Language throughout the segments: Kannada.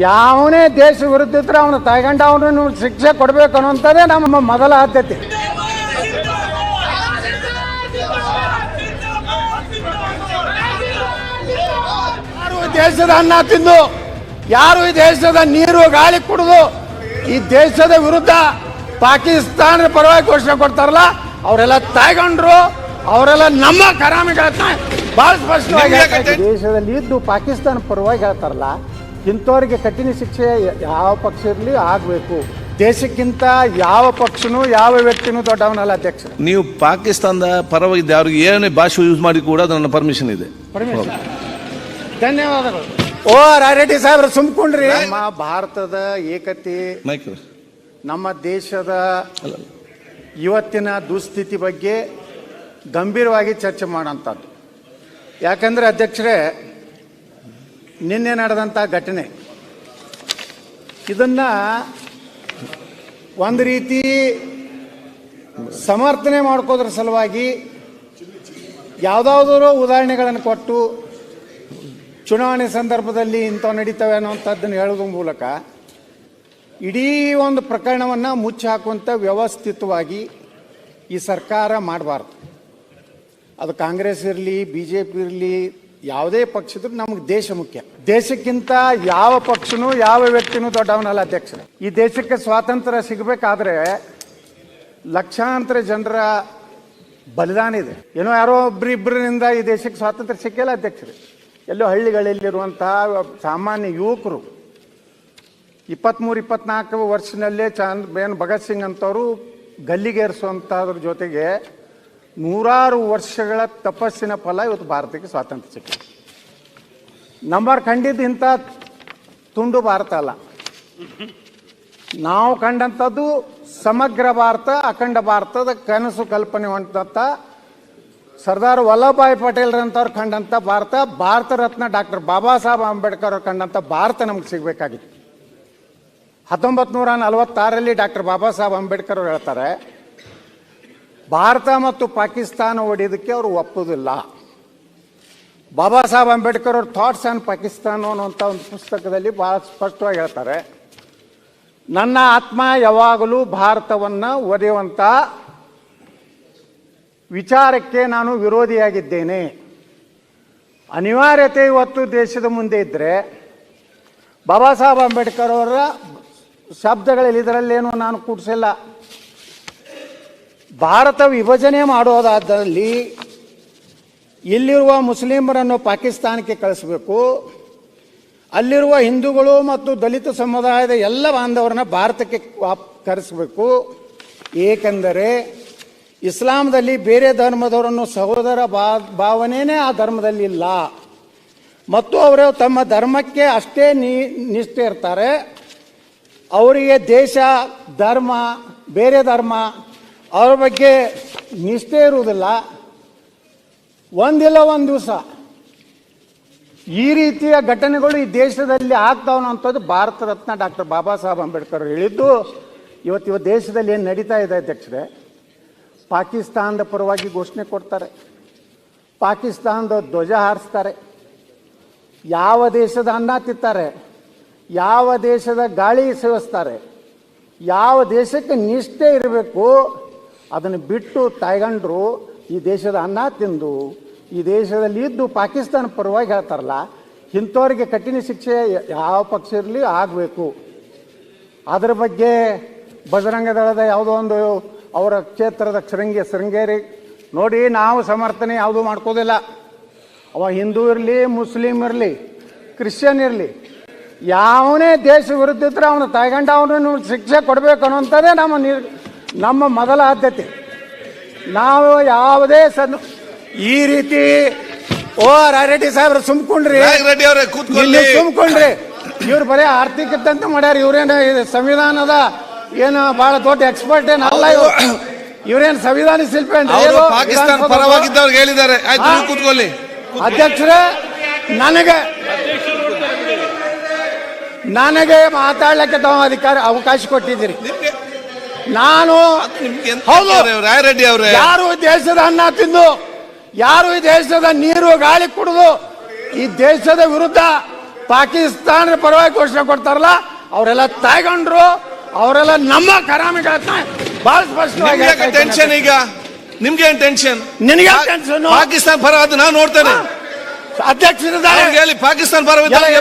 ಯಾವನೇ ದೇಶ ವಿರುದ್ಧ ಇದ್ರೆ ಅವನು ತಗೊಂಡ ಅವನು ಶಿಕ್ಷೆ ಕೊಡಬೇಕು ಅನ್ನೋಂಥದ್ದೇ ನಮ್ಮ ಮೊದಲ ಆದ್ಯತೆ ಯಾರು ದೇಶದ ಅನ್ನ ತಿಂದು ಯಾರು ಈ ದೇಶದ ನೀರು ಗಾಳಿ ಕುಡಿದು ಈ ದೇಶದ ವಿರುದ್ಧ ಪಾಕಿಸ್ತಾನ ಪರವಾಗಿ ಘೋಷಣೆ ಕೊಡ್ತಾರಲ್ಲ ಅವರೆಲ್ಲ ತಗೊಂಡ್ರು ಅವರೆಲ್ಲ ನಮ್ಮ ಕರಾಮಿಗಳ ಬಹಳ ಸ್ಪಷ್ಟವಾಗಿ. ದೇಶದಲ್ಲಿ ಇದ್ದು ಪಾಕಿಸ್ತಾನ ಪರವಾಗಿ ಹೇಳ್ತಾರಲ್ಲ ಇಂಥವ್ರಿಗೆ ಕಠಿಣ ಶಿಕ್ಷೆ ಯಾವ ಪಕ್ಷ ಇರಲಿ ಆಗಬೇಕು. ದೇಶಕ್ಕಿಂತ ಯಾವ ಪಕ್ಷನೂ ಯಾವ ವ್ಯಕ್ತಿನೂ ದೊಡ್ಡವನಲ್ಲ ಅಧ್ಯಕ್ಷ. ನೀವು ಪಾಕಿಸ್ತಾನದ ಪರವಾಗಿದ್ದ ಅವ್ರಿಗೆ ಏನೇ ಭಾಷೆ ಯೂಸ್ ಮಾಡಿ ಕೂಡ ನನ್ನ ಪರ್ಮಿಷನ್ ಇದೆ. ಧನ್ಯವಾದಗಳು. ಓ ರಾಯರೆಡ್ಡಿ ಸಾಹೇಬ್ರ ಸುಮ್ಕೊಂಡ್ರಿ. ನಮ್ಮ ಭಾರತದ ಏಕತೆ ಮೈಕ್ ನಮ್ಮ ದೇಶದ ಇವತ್ತಿನ ದುಸ್ಥಿತಿ ಬಗ್ಗೆ ಗಂಭೀರವಾಗಿ ಚರ್ಚೆ ಮಾಡೋಂಥದ್ದು ಯಾಕಂದ್ರೆ ಅಧ್ಯಕ್ಷರೇ ನಿನ್ನೆ ನಡೆದಂಥ ಘಟನೆ. ಇದನ್ನು ಒಂದು ರೀತಿ ಸಮರ್ಥನೆ ಮಾಡ್ಕೋದ್ರ ಸಲುವಾಗಿ ಯಾವುದಾದ್ರೂ ಉದಾಹರಣೆಗಳನ್ನು ಕೊಟ್ಟು ಚುನಾವಣೆ ಸಂದರ್ಭದಲ್ಲಿ ಇಂಥವು ನಡೀತವೆ ಅನ್ನೋಂಥದ್ದನ್ನು ಹೇಳೋದ್ರ ಮೂಲಕ ಇಡೀ ಒಂದು ಪ್ರಕರಣವನ್ನು ಮುಚ್ಚಿ ಹಾಕುವಂಥ ವ್ಯವಸ್ಥಿತವಾಗಿ ಈ ಸರ್ಕಾರ ಮಾಡಬಾರ್ದು. ಅದು ಕಾಂಗ್ರೆಸ್ ಇರಲಿ ಬಿ ಜೆ ಪಿ ಇರಲಿ ಯಾವುದೇ ಪಕ್ಷದ್ರು ನಮ್ಗೆ ದೇಶ ಮುಖ್ಯ. ದೇಶಕ್ಕಿಂತ ಯಾವ ಪಕ್ಷನೂ, ಯಾವ ವ್ಯಕ್ತಿನೂ ದೊಡ್ಡವನಲ್ಲ ಅಧ್ಯಕ್ಷ ಈ ದೇಶಕ್ಕೆ ಸ್ವಾತಂತ್ರ್ಯ ಸಿಗಬೇಕಾದ್ರೆ ಲಕ್ಷಾಂತರ ಜನರ ಬಲಿದಾನ ಇದೆ. ಏನೋ ಯಾರೋ ಒಬ್ಬರಿಬ್ಬರಿಂದ ಈ ದೇಶಕ್ಕೆ ಸ್ವಾತಂತ್ರ್ಯ ಸಿಕ್ಕಿಲ್ಲ ಅಧ್ಯಕ್ಷರೇ. ಎಲ್ಲೋ ಹಳ್ಳಿಗಳಲ್ಲಿರುವಂತಹ ಸಾಮಾನ್ಯ ಯುವಕರು ಇಪ್ಪತ್ತ್ಮೂರು ಇಪ್ಪತ್ನಾಲ್ಕು ವರ್ಷದಲ್ಲೇ ಚಾಂದ್ ಬೇನ್ ಭಗತ್ ಸಿಂಗ್ ಅಂತವರು ಗಲ್ಲಿಗೇರಿಸುವಂಥದ್ರ ಜೊತೆಗೆ ನೂರಾರು ವರ್ಷಗಳ ತಪಸ್ಸಿನ ಫಲ ಇವತ್ತು ಭಾರತಕ್ಕೆ ಸ್ವಾತಂತ್ರ್ಯ ಸಿಕ್ಕಿದೆ. ನಂಬರ್ ಕಂಡಿದ್ದು ಇಂಥ ತುಂಡು ಭಾರತ ಅಲ್ಲ. ನಾವು ಕಂಡಂಥದ್ದು ಸಮಗ್ರ ಭಾರತ, ಅಖಂಡ ಭಾರತದ ಕನಸು ಕಲ್ಪನೆ ಹೊಂಟಂಥ ಸರ್ದಾರ್ ವಲ್ಲಭಭಾಯಿ ಪಟೇಲ್ರಂಥವ್ರು ಕಂಡಂಥ ಭಾರತ ಭಾರತ ರತ್ನ ಡಾಕ್ಟರ್ ಬಾಬಾ ಸಾಹೇಬ್ ಅಂಬೇಡ್ಕರ್ ಅವ್ರು ಕಂಡಂಥ ಭಾರತ ನಮ್ಗೆ ಸಿಗಬೇಕಾಗಿತ್ತು. ಹತ್ತೊಂಬತ್ತು ನೂರ ಡಾಕ್ಟರ್ ಬಾಬಾ ಸಾಹೇಬ್ ಅಂಬೇಡ್ಕರ್ ಅವರು ಹೇಳ್ತಾರೆ ಭಾರತ ಮತ್ತು ಪಾಕಿಸ್ತಾನ ಒಡೆಯೋದಕ್ಕೆ ಅವರು ಒಪ್ಪುವುದಿಲ್ಲ ಬಾಬಾ ಸಾಹೇಬ್ ಅಂಬೇಡ್ಕರ್ ಅವ್ರ ಥಾಟ್ಸ್ ಆನ್ ಪಾಕಿಸ್ತಾನ ಅನ್ನುವಂಥ ಒಂದು ಪುಸ್ತಕದಲ್ಲಿ ಭಾಳ ಸ್ಪಷ್ಟವಾಗಿ ಹೇಳ್ತಾರೆ. ನನ್ನ ಆತ್ಮ ಯಾವಾಗಲೂ ಭಾರತವನ್ನು ಒದೆಯುವಂಥ ವಿಚಾರಕ್ಕೆ ನಾನು ವಿರೋಧಿಯಾಗಿದ್ದೇನೆ. ಅನಿವಾರ್ಯತೆ ಇವತ್ತು ದೇಶದ ಮುಂದೆ ಇದ್ದರೆ ಬಾಬಾ ಸಾಹೇಬ್ ಅಂಬೇಡ್ಕರ್ ಅವರ ಶಬ್ದಗಳಲ್ಲಿ ಇದರಲ್ಲೇನು ನಾನು ಕೂಡಿಸಿಲ್ಲ. ಭಾರತ ವಿಭಜನೆ ಮಾಡೋದಾದಲ್ಲಿ ಇಲ್ಲಿರುವ ಮುಸ್ಲಿಮರನ್ನು ಪಾಕಿಸ್ತಾನಕ್ಕೆ ಕಳಿಸಬೇಕು. ಅಲ್ಲಿರುವ ಹಿಂದೂಗಳು ಮತ್ತು ದಲಿತ ಸಮುದಾಯದ ಎಲ್ಲ ಬಾಂಧವರನ್ನ ಭಾರತಕ್ಕೆ ಕರೆಸಬೇಕು. ಏಕೆಂದರೆ ಇಸ್ಲಾಂದಲ್ಲಿ ಬೇರೆ ಧರ್ಮದವರನ್ನು ಸಹೋದರ ಬಾ ಭಾವನೆಯೇ ಆ ಧರ್ಮದಲ್ಲಿ ಇಲ್ಲ. ಮತ್ತು ಅವರು ತಮ್ಮ ಧರ್ಮಕ್ಕೆ ಅಷ್ಟೇ ನಿಷ್ಠೆ ಇರ್ತಾರೆ. ಅವರಿಗೆ ದೇಶ, ಧರ್ಮ, ಬೇರೆ ಧರ್ಮ ಅವ್ರ ಬಗ್ಗೆ ನಿಷ್ಠೆ ಇರುವುದಿಲ್ಲ. ಒಂದಿಲ್ಲ ಒಂದು ದಿವಸ. ಈ ರೀತಿಯ ಘಟನೆಗಳು ಈ ದೇಶದಲ್ಲಿ ಆಗ್ತಾವನ್ನೋಂಥದ್ದು ಭಾರತ ರತ್ನ ಡಾಕ್ಟರ್ ಬಾಬಾ ಸಾಹೇಬ್ ಅಂಬೇಡ್ಕರ್ ಹೇಳಿದ್ದು. ಇವತ್ತು ಇವತ್ತು ದೇಶದಲ್ಲಿ ಏನು ನಡೀತಾ ಇದೆ ಅಧ್ಯಕ್ಷರೇ? ಪಾಕಿಸ್ತಾನದ ಪರವಾಗಿ ಘೋಷಣೆ ಕೊಡ್ತಾರೆ. ಪಾಕಿಸ್ತಾನದ ಧ್ವಜ ಹಾರಿಸ್ತಾರೆ. ಯಾವ ದೇಶದ ಅನ್ನ ತಿತ್ತಾರೆ ಯಾವ ದೇಶದ ಗಾಳಿ ಸೇವಿಸ್ತಾರೆ ಯಾವ ದೇಶಕ್ಕೆ ನಿಷ್ಠೆ ಇರಬೇಕು? ಅದನ್ನು ಬಿಟ್ಟು ತಾಯ್ಗಂಡ್ರು ಈ ದೇಶದ ಅನ್ನ ತಿಂದು, ಈ ದೇಶದಲ್ಲಿ ಇದ್ದು ಪಾಕಿಸ್ತಾನ ಪರವಾಗಿ ಹೇಳ್ತಾರಲ್ಲ, ಇಂಥವ್ರಿಗೆ ಕಠಿಣ ಶಿಕ್ಷೆ ಯಾವ ಪಕ್ಷ ಇರಲಿ ಆಗಬೇಕು. ಅದರ ಬಗ್ಗೆ ಬಜರಂಗ ದಳದ ಯಾವುದೋ ಒಂದು ಅವರ ಕ್ಷೇತ್ರದ ಶೃಂಗೇ, ಶೃಂಗೇರಿ ನೋಡಿ ನಾವು ಸಮರ್ಥನೆ ಯಾವುದೂ ಮಾಡ್ಕೋದಿಲ್ಲ. ಅವ ಹಿಂದೂ ಇರಲಿ, ಮುಸ್ಲಿಂ ಇರಲಿ, ಕ್ರಿಶ್ಚಿಯನ್ ಇರಲಿ, ಯಾವನೇ ದೇಶ ವಿರುದ್ಧ ಇದ್ರೆ ಅವನು ತಾಯ್ಗಂಡ ಅವನು ಶಿಕ್ಷೆ ಕೊಡಬೇಕು ಅನ್ನೋಂಥದ್ದೇ ನಮ್ಮ ನಿರ್ ನಮ್ಮ ಮೊದಲ ಆದ್ಯತೆ. ನಾವು ಯಾವುದೇ ಸನ್ ಈ ರೀತಿ ಓ ರಾಯರೆಡ್ಡಿ ಸಾಹೇಬ್ರು ಸುಮ್ಕೊಂಡ್ರಿ. ರೆಡ್ಡಿ ಅವರೇ ಇಲ್ಲಿ ಸುಮ್ಕೊಂಡ್ರಿ. ಇವ್ರು ಬರೀ ಆರ್ಥಿಕತೆ ಮಾಡ್ಯಾರ. ಇವ್ರೇನು ಸಂವಿಧಾನದ ಏನು ಬಹಳ ದೊಡ್ಡ ಎಕ್ಸ್ಪರ್ಟ್ ಏನು ಅಲ್ಲ ಇವ್ರು. ಇವ್ರೇನು ಸಂವಿಧಾನ ಶಿಲ್ಪಿ ಏನ್ರಿ? ಅವರು ಏನು ಪಾಕಿಸ್ತಾನ ವಿಧಾನಸೌಧ ಪರವಾಗಿದ್ದವ್ರಿಗೆ ಹೇಳಿದ್ದಾರೆ. ಆಯ್ತು ನೀವು ಕೂತ್ಕೊಳ್ಳಿ. ಅಧ್ಯಕ್ಷರೇ ನನಗೆ ನನಗೆ ಮಾತಾಡ್ಲಿಕ್ಕೆ ತಾವು ಅಧಿಕಾರ ಅವಕಾಶ ಕೊಟ್ಟಿದ್ದೀರಿ. ನಿಮ್ಗೆ ನಾನು ಹೌದು. ರಾಯರೆಡ್ಡಿ ಅವರೇ? ಯಾರು ದೇಶದ ಅನ್ನ ತಿಂದು ಯಾರು ಈ ದೇಶದ ನೀರು ಗಾಳಿ ಕುಡಿದು ಈ ದೇಶದ ವಿರುದ್ಧ ಪಾಕಿಸ್ತಾನ ಪರವಾಗಿ ಘೋಷಣೆ ಕೊಡ್ತಾರಲ್ಲ ಅವರೆಲ್ಲ ತಾಯ್ಗೊಂಡ್ರು ಅವರೆಲ್ಲ ನಮ್ಮ ಕರಾಮಿಗಳ ಬಹಳ ಸ್ಪಷ್ಟವಾಗಿ ಟೆನ್ಷನ್ ಈಗ? ನಿಮ್ಗೆ ಏನ್ ಟೆನ್ಷನ್ ನಿನಗೆ ಟೆನ್ಷನ್? ಪಾಕಿಸ್ತಾನ ಪರ ಅದು ನಾನು ನೋಡ್ತೇನೆ. ಅವ್ರಿಗೆ ಹೇಳಿ ಪಾಕಿಸ್ತಾನ ಪರ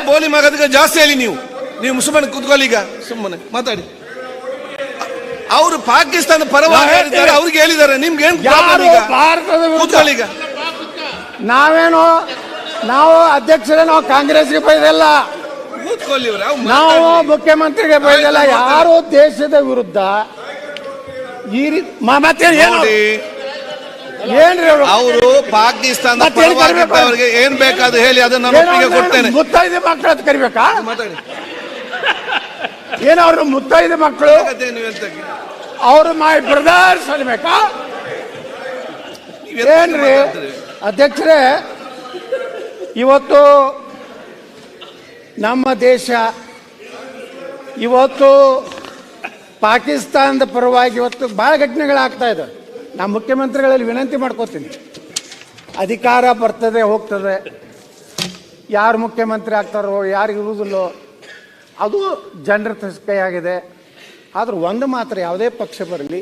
ಬೋಲಿ ಮಗದಕ್ಕೆ ಜಾಸ್ತಿ ಹೇಳಿ ನೀವು. ನೀವು ಸುಮ್ಮನೆ ಕೂತ್ಕೊಳ್ಳಿ ಈಗ. ಸುಮ್ಮನೆ ಮಾತಾಡಿ. ಅವರು ಪಾಕಿಸ್ತಾನ ಪರವಾಗಿ ಹೇಳಿದ್ದಾರೆ. ಅವ್ರಿಗೆ ಹೇಳಿದ್ದಾರೆ. ನಿಮ್ಗೆ ಏನ್ ಈಗ? ಭಾರತದ ವಿರುದ್ಧ? ಕೂತ್ಕೊಳ್ಳಿ ಈಗ. ನಾವೇನು ನಾವು ಅಧ್ಯಕ್ಷರೇ ನಾವು ಕಾಂಗ್ರೆಸ್ಗೆ ಬೈದಲ್ಲ. ಕೂತ್ಕೊಳ್ಳಿ ಇವ್ರು. ಅವ್ರು ನಾವು ಮಾತಾಡ್ಲಿ. ಮುಖ್ಯಮಂತ್ರಿಗೆ ಬೈದಲ್ಲ. ಯಾರು ದೇಶದ ವಿರುದ್ಧ ಈ ರೀತಿ ಮತ್ತೆ ಏನು? ನೋಡಿ. ಏನ್ರಿ ಅವ್ರು? ಅವರು ಪಾಕಿಸ್ತಾನ ಮತ್ತೆ ಏನ್ ಕರಿಬೇಕು? ಪರವಾಗಿದ್ದವರಿಗೆ ಏನ್ ಬೇಕಾದ್ರು ಹೇಳಿ ಅದನ್ನ ನಾನು ಏನೋ ಒಪ್ಪಿಗೆ ಅಂದ್ರೆ ಕೊಡ್ತೇನೆ. ಮುತ್ತೈದೆ ಮಕ್ಕಳು ಕರಿಬೇಕಾ? ಮಾತಾಡಿ. ಏನೋ ಅವ್ರ ಮುತ್ತೈದೆ ಮಕ್ಕಳು? ಅವರು ಮೈ ಬ್ರದರ್ಸ್ ಅನ್ಬೇಕಾ ಏನ್ರಿ? ಅಧ್ಯಕ್ಷರೇ ಇವತ್ತು ನಮ್ಮ ದೇಶ ಇವತ್ತು ಪಾಕಿಸ್ತಾನದ ಪರವಾಗಿ ಇವತ್ತು ಭಾಳ ಘಟನೆಗಳಾಗ್ತಾ ಇದೆ. ನಾ ಮುಖ್ಯಮಂತ್ರಿಗಳಲ್ಲಿ ವಿನಂತಿ ಮಾಡ್ಕೋತೀನಿ. ಅಧಿಕಾರ ಬರ್ತದೆ ಹೋಗ್ತದೆ. ಯಾರು ಮುಖ್ಯಮಂತ್ರಿ ಆಗ್ತಾರೋ ಯಾರು ಇರುವುದಿಲ್ಲೋ ಅದು ಜನರ ಆಗಿದೆ. ಆದ್ರೆ ಒಂದು ಮಾತ್ರ ಯಾವುದೇ ಪಕ್ಷ ಬರಲಿ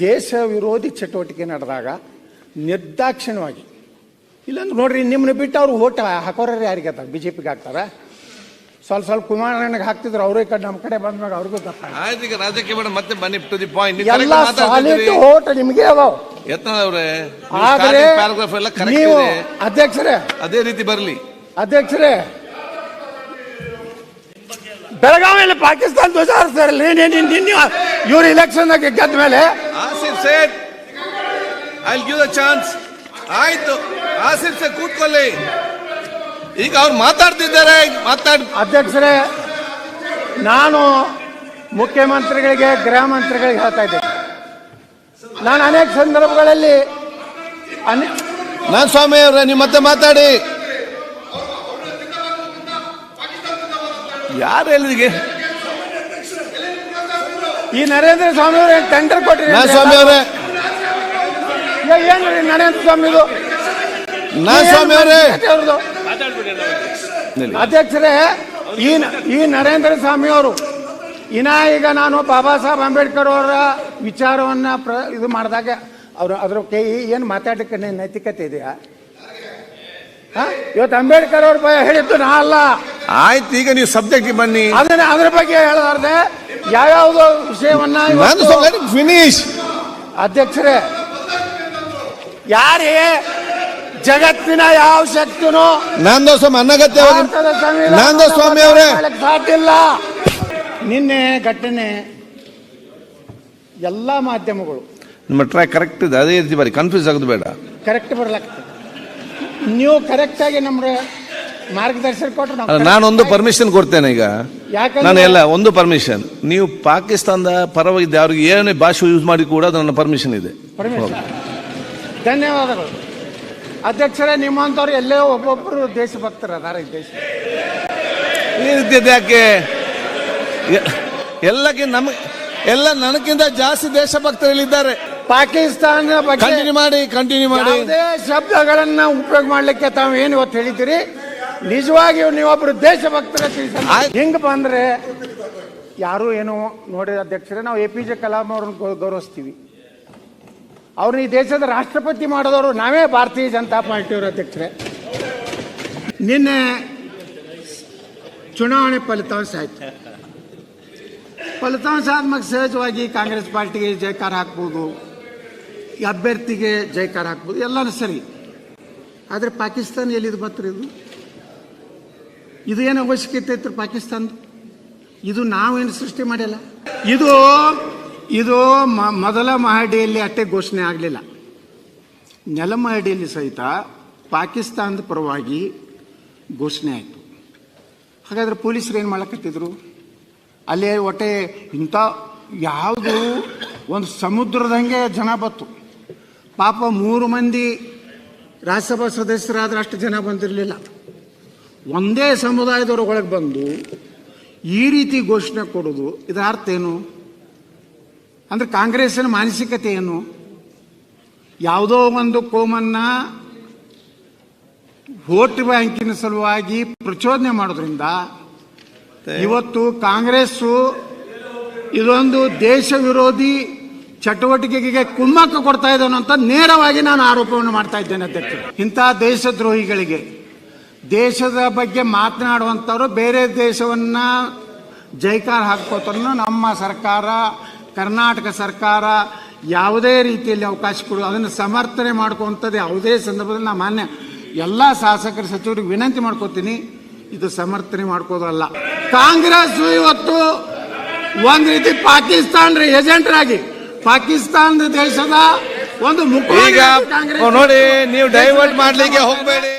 ದೇಶ ವಿರೋಧಿ ಚಟುವಟಿಕೆ ನಡೆದಾಗ ನಿರ್ದಾಕ್ಷಿಣ್ಯವಾಗಿ ಇಲ್ಲಾಂದ್ರೆ ನೋಡ್ರಿ ನಿಮ್ಮನ್ನ ಬಿಟ್ಟು ಅವ್ರು ಓಟ ಹಾಕೋರ ಯಾರಿಗೆ ಬಿ ಜೆ ಪಿಗೆ ಹಾಕ್ತಾರೆ? ಸ್ವಲ್ಪ ಸ್ವಲ್ಪ ಕುಮಾರಣ್ಣಗೆ ಹಾಕ್ತಿದ್ರು ಅವ್ರೇ ಕಡೆ ನಮ್ಮ ಕಡೆ ಬಂದ್ಮ್ಯಾಗ ಅವ್ರಿಗೂ ಆಯ್ತು ಈಗ ರಾಜಕೀಯ ಮೇಡಮ್ ಮತ್ತೆ ಬನ್ನಿ ಟು ದಿ ಪಾಯಿಂಟ್. ಎಲ್ಲ ಸಾಲಿಡ್ ಓಟ್ ನಿಮಗೆ ಅದಾವ. ಯತ್ನ ಅವರೇ ಆದ್ರೆ ಪ್ಯಾರಾಗ್ರಾಫ್ ಎಲ್ಲ ಕರೆಕ್ಟ್ ನೀವು ಇದೆ. ಅಧ್ಯಕ್ಷರೇ ಅದೇ ರೀತಿ ಬರಲಿ. ಅಧ್ಯಕ್ಷರೇ ಬೆಳಗಾವಿಯಲ್ಲಿ ಪಾಕಿಸ್ತಾನ ಧ್ವಜ ಹಾರಿಸ್ತಾರಲ್ಲ ಇವ್ರು ಇಲೆಕ್ಷನ್ ಗೆದ್ದ ಮೇಲೆ Asif Sait I give the chance ಆಯ್ತು. ಆಸಿಫ್ ಸೇ ಕೂತ್ಕೊಳ್ಳಿ. ಈಗ ಅವ್ರು ಮಾತಾಡ್ತಿದ್ದಾರೆ. ಮಾತಾಡ್ ಅಧ್ಯಕ್ಷರೇ ನಾನು ಮುಖ್ಯಮಂತ್ರಿಗಳಿಗೆ ಗೃಹ ಮಂತ್ರಿಗಳಿಗೆ ಹೇಳ್ತಾ ಇದ್ದೇನೆ. ನಾನು ಅನೇಕ ಸಂದರ್ಭಗಳಲ್ಲಿ ನಾನು ಸ್ವಾಮಿ ಅವ್ರೆ ನೀವು ಮತ್ತೆ ಮಾತಾಡಿ. ಯಾರು ಹೇಳಿದಿಗೆ ಈ ನರೇಂದ್ರ ಸ್ವಾಮಿ ಅವರು ಟೆಂಡರ್ ಕೊಟ್ಟಿರಿ ಸ್ವಾಮಿ ಅವರೇ. ಏನ್ರಿ ನರೇಂದ್ರ ಸ್ವಾಮಿದು ನಾ ಸ್ವಾಮಿ ಅವರೇ. ಅಧ್ಯಕ್ಷರೇ ಈ ಈ ನರೇಂದ್ರ ಸ್ವಾಮಿ ಅವರು ಇನ್ನ ಈಗ ನಾನು ಬಾಬಾ ಸಾಹೇಬ್ ಅಂಬೇಡ್ಕರ್ ಅವರ ವಿಚಾರವನ್ನ ಪ್ರ ಇದು ಮಾಡಿದಾಗ ಅವರು ಅದ್ರ ಕೈ ಏನು ಮಾತಾಡಕ್ಕೆ ನೈತಿಕತೆ ಇದೆಯಾ? ಇವತ್ತು ಅಂಬೇಡ್ಕರ್ ಅವ್ರ ಬಗ್ಗೆ ಹೇಳಿದ್ದು ನಾ ಅಲ್ಲ. ಆಯ್ತು ಈಗ ನೀವು ಸಬ್ಜೆಕ್ಟ್ ಬನ್ನಿ. ಅದನ್ನ ಅದ್ರ ಬಗ್ಗೆ ಹೇಳಲಾರ್ದೆ ಯಾವ್ಯಾವ್ದು ವಿಷಯವನ್ನ ಇವತ್ತು ಫಿನಿಶ್ ಅಧ್ಯಕ್ಷರೇ ಯಾರೇ ಜಗತ್ತಿನ ಯಾವ ಶಕ್ತಿನೂ ನಂದು ಸ್ವಾಮಿ ಅನಗತ್ಯವಾಗಿ ಭಾರತದ ಸಂವಿಧಾನವನ್ನು ನಂದು ಸ್ವಾಮಿ ಅವರೇ. ಬದಲಾಯಿಸಲಿಕ್ಕೆ ಸಾಧ್ಯ ಇಲ್ಲ. ನಿನ್ನೆ ಘಟನೆ ಎಲ್ಲ ಮಾಧ್ಯಮಗಳು. ನಿಮ್ಮ ಟ್ರ್ಯಾಕ್ ಕರೆಕ್ಟ್ ಇದೆ ಅದೇ ರೀತಿ ಬರೀ ಕನ್ಫ್ಯೂಸ್ ಆಗೋದು ಬೇಡ. ಕರೆಕ್ಟ್ ಬರ್ಲಾಗ್ತದೆ ನೀವು ಕರೆಕ್ಟ್ ಆಗಿ ನಮ್ಗೆ ಮಾರ್ಗದರ್ಶನ ಕೊಟ್ಟರು ನಾನೊಂದು ಪರ್ಮಿಷನ್ ಕೊಡ್ತೇನೆ ಈಗ. ನಾನು ಎಲ್ಲ ಒಂದು ಪರ್ಮಿಷನ್ ನೀವು ಪಾಕಿಸ್ತಾನದ ಪರವಾಗಿದ್ದ ಅವ್ರಿಗೆ ಏನೇ ಭಾಷೆ ಯೂಸ್ ಮಾಡಿ ಕೂಡ ಅದು ನನ್ನ ಪರ್ಮಿಷನ್ ಇದೆ. ಧನ್ಯವಾದಗಳು. ಅಧ್ಯಕ್ಷರೇ ನಿಮ್ಮಂಥವ್ರು ಎಲ್ಲೇ ಒಬ್ಬೊಬ್ಬರು ದೇಶಭಕ್ತರ ಅದಾರ ಈ ದೇಶ. ಈ ರೀತಿ ಯಾಕೆ? ಎಲ್ಲಕ್ಕಿಂತ ಎಲ್ಲಕ್ಕೆ ನಮಗೆ ಎಲ್ಲ ನನಗಿಂತ ಜಾಸ್ತಿ ದೇಶಭಕ್ತರಲ್ಲಿದ್ದಾರೆ ಪಾಕಿಸ್ತಾನದ ಬಗ್ಗೆ ಕಂಟಿನ್ಯೂ ಮಾಡಿ ಕಂಟಿನ್ಯೂ ಮಾಡಿ. ಯಾವುದೇ ಶಬ್ದಗಳನ್ನ ಉಪಯೋಗ ಮಾಡ್ಲಿಕ್ಕೆ ತಾವು ಏನು ಇವತ್ತು ಹೇಳಿದ್ದೀರಿ? ನಿಜವಾಗಿಯೂ ನೀವೊಬ್ರು ದೇಶಭಕ್ತರ ಭಕ್ತರ ಹಿಂಗ್ ಬಂದ್ರೆ ಯಾರು ಏನು ನೋಡಿ ಅಧ್ಯಕ್ಷರೇ ನಾವು ಎ ಪಿ ಜೆ ಕಲಾಂ ಅವ್ರನ್ನ ಗೌ- ಗೌರವಿಸ್ತೀವಿ. ಅವ್ರನ್ನ ಈ ದೇಶದ ರಾಷ್ಟ್ರಪತಿ ಮಾಡಿದವರು ನಾವೇ ಭಾರತೀಯ ಜನತಾ ಪಾರ್ಟಿಯವರು ಅಧ್ಯಕ್ಷರೇ. ನಿನ್ನೆ ಚುನಾವಣೆ ಫಲಿತಾಂಶ ಆಯ್ತು. ಫಲಿತಾಂಶ ಆದ್ಮೇಲೆ ಸಹಜವಾಗಿ ಕಾಂಗ್ರೆಸ್ ಪಾರ್ಟಿಗೆ ಜಯಕಾರ ಹಾಕ್ಬೋದು. ಅಭ್ಯರ್ಥಿಗೆ ಜೈಕಾರ ಹಾಕ್ಬೋದು. ಎಲ್ಲನೂ ಸರಿ. ಆದರೆ ಪಾಕಿಸ್ತಾನ ಎಲ್ಲಿದು ಮಾತ್ರ ಇದು? ಇದು ಏನು ಅವಶ್ಯಕತೆ ಇತ್ತು ಪಾಕಿಸ್ತಾನ ಇದು ನಾವೇನು ಸೃಷ್ಟಿ ಮಾಡಿಲ್ಲ? ಇದು ಇದು ಮೊದಲ ಮಹಡಿಯಲ್ಲಿ ಅಷ್ಟೇ ಘೋಷಣೆ ಆಗಲಿಲ್ಲ. ನೆಲಮಹಡಿಯಲ್ಲಿ ಸಹಿತ ಪಾಕಿಸ್ತಾನದ ಪರವಾಗಿ ಘೋಷಣೆ ಆಯಿತು. ಹಾಗಾದ್ರೆ ಪೊಲೀಸರು ಏನು ಮಾಡಕತ್ತಿದ್ರು? ಅಲ್ಲಿ ಒಟ್ಟೆ ಇಂಥ ಯಾವುದು ಒಂದು ಸಮುದ್ರದಂಗೆ ಜನ ಬತ್ತು ಪಾಪ ಮೂರು ಮಂದಿ ರಾಜ್ಯಸಭಾ ಸದಸ್ಯರಾದ್ರೆ ಅಷ್ಟು ಜನ ಬಂದಿರಲಿಲ್ಲ. ಒಂದೇ ಸಮುದಾಯದವರು ಒಳಗೆ ಬಂದು ಈ ರೀತಿ ಘೋಷಣೆ ಕೊಡೋದು ಇದರ ಅರ್ಥ ಏನು? ಅಂದ್ರೆ ಕಾಂಗ್ರೆಸ್ಸಿನ ಮಾನಸಿಕತೆ ಏನು? ಯಾವುದೋ ಒಂದು ಕೋಮನ್ನ ವೋಟ್ ಬ್ಯಾಂಕಿನ ಸಲುವಾಗಿ ಪ್ರಚೋದನೆ ಮಾಡೋದ್ರಿಂದ ಇವತ್ತು ಕಾಂಗ್ರೆಸ್ಸು ಇದೊಂದು ದೇಶ ವಿರೋಧಿ ಚಟುವಟಿಕೆಗೆ ಕುಮ್ಮಕ್ಕ ಕೊಡ್ತಾ ಇದ್ದಾನೆ ಅಂತ ನೇರವಾಗಿ ನಾನು ಆರೋಪವನ್ನು ಮಾಡ್ತಾ ಇದ್ದೇನೆ ಅಧ್ಯಕ್ಷ ಇಂಥ ದೇಶದ್ರೋಹಿಗಳಿಗೆ, ದೇಶದ ಬಗ್ಗೆ ಮಾತನಾಡುವಂಥವ್ರು ಬೇರೆ ದೇಶವನ್ನ ಜೈಕಾರ ಹಾಕ್ಕೋತಾರ ನಮ್ಮ ಸರ್ಕಾರ, ಕರ್ನಾಟಕ ಸರ್ಕಾರ ಯಾವುದೇ ರೀತಿಯಲ್ಲಿ ಅವಕಾಶ ಕೊಡು, ಅದನ್ನು ಸಮರ್ಥನೆ ಮಾಡ್ಕೊಂಥದ್ದು ಯಾವುದೇ ಸಂದರ್ಭದಲ್ಲಿ ನಾನು ಮಾನ್ಯ ಎಲ್ಲ ಶಾಸಕರ ಸಚಿವರಿಗೆ ವಿನಂತಿ ಮಾಡ್ಕೋತೀನಿ, ಇದು ಸಮರ್ಥನೆ ಮಾಡ್ಕೋದಲ್ಲ ಕಾಂಗ್ರೆಸ್ ಇವತ್ತು ಒಂದು ರೀತಿ ಪಾಕಿಸ್ತಾನ ಏಜೆಂಟ್ರಾಗಿ ಪಾಕಿಸ್ತಾನ ದೇಶದ ಒಂದು ಮುಖ ಈಗ ನೋಡಿ ನೀವು ಡೈವರ್ಟ್ ಮಾಡ್ಲಿಕ್ಕೆ ಹೋಗಬೇಡಿ.